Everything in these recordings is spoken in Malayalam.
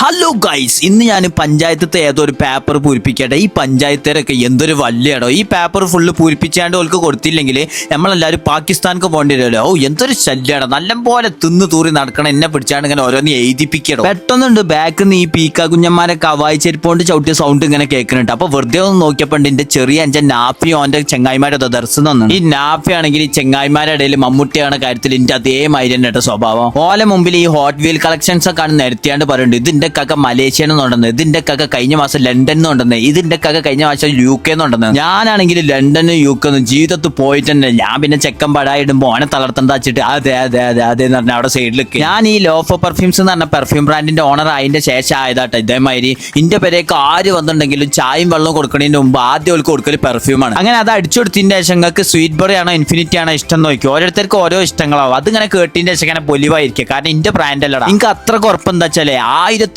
ഹലോ ഗൈസ് ഇന്ന് ഞാൻ പഞ്ചായത്തത്തെ ഏതോ ഒരു പേപ്പർ പൂരിപ്പിക്കട്ടെ? ഈ പഞ്ചായത്തേരൊക്കെ എന്തൊരു വല്യടോ? ഈ പേപ്പർ ഫുള്ള് പൂരിപ്പിച്ചാണ്ട് ഓൾക്ക് കൊടുത്തില്ലെങ്കിൽ നമ്മളെല്ലാവരും പാകിസ്ഥാനൊക്കെ പോകേണ്ടി ഓ എന്തൊരു ശല്യട? നല്ല പോലെ തിന്ന് തൂറി നടക്കണം എന്നെ പിടിച്ചാണ്ട് ഇങ്ങനെ ഓരോന്ന് എഴുതിപ്പിക്കടോ. പെട്ടെന്നുണ്ട് ബാക്കിൽ നിന്ന് ഈ പീക്ക കുഞ്ഞന്മാരെ കവായിച്ചെരിപ്പോണ്ട് ചെരുപ്പോണ്ട് ചവിട്ടിയ സൗണ്ട് ഇങ്ങനെ കേൾക്കുന്നുണ്ട് അപ്പൊ വെറുതെ ഒന്ന് നോക്കിയപ്പോണ്ട് എന്റെ ചെറിയ അഞ്ചൻ നാഫിയോ ഓന്റെ ചെങ്ങായിമാരുടെ ദർശനം ഈ നാഫി ആണെങ്കിൽ ഈ ചെങ്ങായിമാരുടെ ഇടയിൽ മമ്മൂട്ടിയാണ് കാര്യത്തിൽ എന്റെ അതേ കേട്ടോ സ്വഭാവം. ഓലെ മുമ്പിൽ ഈ ഹോട്ട് വീൽ കളക്ഷൻസ് ഒക്കെ ആണ് നിരത്തിയാണ്ട് പറയുന്നുണ്ട്. ഇതിന്റെ കക്ക മലേഷ്യ നിന്നുണ്ടെന്ന് ഇതിന്റെ കക്ക കഴിഞ്ഞ മാസം ലണ്ടനിൽ നിന്നുണ്ടെന്ന് ഇതിന്റെ കക്ക കഴിഞ്ഞ മാസം യു കെ നിന്നുണ്ടെന്ന്. ഞാനാണെങ്കിൽ ലണ്ടനും യു കെ ഒന്നും ജീവിതത്തിൽ പോയിട്ട് തന്നെ ഞാൻ പിന്നെ ചെക്കൻ പടായിടുമ്പോ ഓനെ തളർത്തണ്ട വെച്ചിട്ട് അതെ അതെ അതെ അതെ എന്ന് പറഞ്ഞ അവിടെ സൈഡിൽ ഞാൻ ഈ ലോഫോ പെർഫ്യൂംസ് എന്ന് പറഞ്ഞ പെർഫ്യൂം ബ്രാൻഡിന്റെ ഓണർ ആയതിന്റെ ശേഷം ആയതാട്ടോ ഇതേമാതിരി. ഇന്റെ പേരേക്ക് ആര് വന്നിട്ടുണ്ടെങ്കിലും ചായയും വെള്ളവും കൊടുക്കുന്നതിന് മുമ്പ് ആദ്യം അവർക്ക് കൊടുക്കൽ പെർഫ്യൂമാണ് അങ്ങനെ അത് അടിച്ചു ശേഷം നിങ്ങൾക്ക് സ്വീറ്റ് ബറി ആണോ ഇൻഫിനിറ്റി ആണോ ഇഷ്ടം നോക്കി ഓരോരുത്തർക്ക് ഓരോ ഇഷ്ടങ്ങളാവും. അതിങ്ങനെ കേട്ടിന്റെ ശേഷം ഇങ്ങനെ പൊലിവായിരിക്കും. കാരണം ഇന്റെ ബ്രാൻഡ് അല്ലടാ. നിങ്ങൾക്ക് അത്ര കുറപ്പ് എന്താ വെച്ചാലേ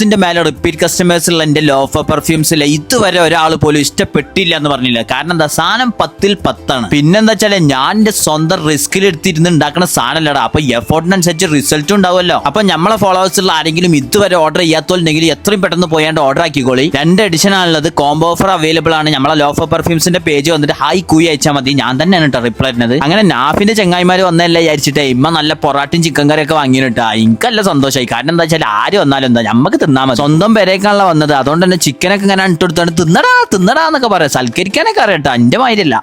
ആയിരത്തിന്റെ മേലെ റിപ്പീറ്റ് കസ്റ്റമേഴ്സ് എന്റെ ലോഫ പെർഫ്യൂംസിലെ ഇതുവരെ ഒരാൾ പോലും ഇഷ്ടപ്പെട്ടില്ല എന്ന് പറഞ്ഞില്ല. കാരണം എന്താ? സാധനം പത്തിൽ പത്താണ്. പിന്നെന്താ വെച്ചാൽ ഞാൻ എന്റെ സ്വന്തം റിസ്കിൽ എടുത്തിരുന്ന് ഉണ്ടാക്കുന്ന സാധനമല്ലടാ അപ്പൊ എഫോർട്ടിനനുസരിച്ച് റിസൾട്ടും ഉണ്ടാവുമല്ലോ. അപ്പൊ നമ്മളെ ഫോളോവേഴ്സ് ഉള്ള ആരെങ്കിലും ഇതുവരെ ഓർഡർ ചെയ്യാത്തോണ്ടെങ്കിൽ എത്രയും പെട്ടെന്ന് പോയാണ്ട് ഓർഡർ ആക്കിക്കോളി. രണ്ട് എഡിഷൻ ആണുള്ളത്. കോംബോ ഓഫർ അവൈലബിൾ ആണ്. നമ്മളെ ലോഫ പെർഫ്യൂംസിന്റെ പേജ് വന്നിട്ട് ഹായ് കൂയി അയച്ചാൽ മതി. ഞാൻ തന്നെയാണ് കേട്ടോ റിപ്ലൈ തരുന്നത് അങ്ങനെ നാഫിന്റെ ചെങ്ങായിമാർ വന്നല്ല വിചാരിച്ചിട്ടേ ഇമ്മ നല്ല പൊറാട്ടും ചിക്കൻ കറിയൊക്കെ വാങ്ങിയിട്ടാ എനിക്കല്ല സന്തോഷമായി കാരണം എന്താ വെച്ചാൽ ആര് വന്നാലും എന്താ? നമുക്ക് തിന്നാ മതി. സ്വന്തം പെരേക്കാണല്ലോ വന്നത്. അതുകൊണ്ട് തന്നെ ചിക്കനൊക്കെ ഇങ്ങനെ ഇട്ടെടുത്താണ് തിന്നടാ തിന്നടാ എന്നൊക്കെ പറയാം. സൽക്കരിക്കാനൊക്കെ അറിയട്ടോ എന്റെ മാതിരില്ല